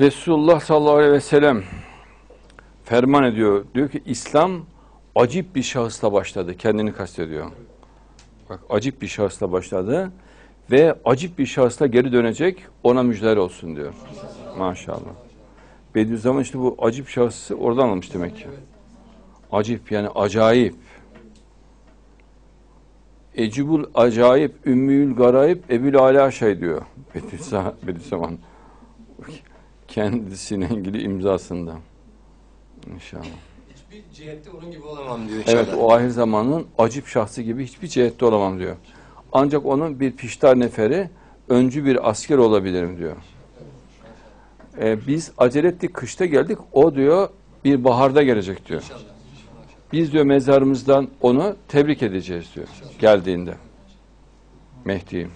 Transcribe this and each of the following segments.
Resulullah sallallahu aleyhi ve sellem ferman ediyor. Diyor ki İslam acip bir şahısla başladı. Kendini kastediyor. Bak acip bir şahısla başladı ve acip bir şahısla geri dönecek ona müjdeler olsun diyor. Maşallah. Bediüzzaman işte bu acip şahsı oradan almış demek ki. Acip yani acayip. Ecibul acayip, ümmüül garayip, ebül ala şey diyor. Bediüzzaman. Kendisine ilgili imzasında. İnşallah. Hiçbir cihette onun gibi olamam diyor Evet inşallah. o ahir zamanın acip şahsı gibi hiçbir cihette olamam diyor. Ancak onun bir piştar neferi, öncü bir asker olabilirim diyor. Ee, biz acele ettik, kışta geldik. O diyor bir baharda gelecek diyor. Biz diyor mezarımızdan onu tebrik edeceğiz diyor. Geldiğinde. Mehdi'yi.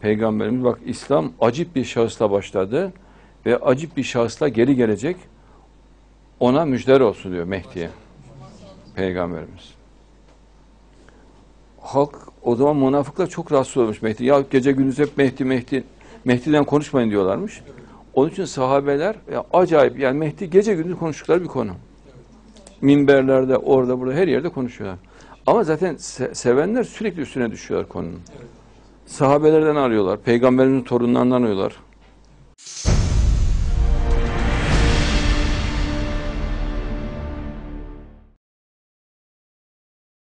Peygamberimiz bak İslam acip bir şahısla başladı ve acip bir şahısla geri gelecek. Ona müjder olsun diyor Mehdi'ye. Peygamberimiz. Halk o zaman münafıklar çok rahatsız olmuş Mehdi. Ya gece gündüz hep Mehdi Mehdi Mehdi'den konuşmayın diyorlarmış. Onun için sahabeler ya acayip yani Mehdi gece gündüz konuştukları bir konu. Minberlerde orada burada her yerde konuşuyorlar. Ama zaten se- sevenler sürekli üstüne düşüyorlar konunun. Sahabelerden arıyorlar, peygamberin torunlarından arıyorlar.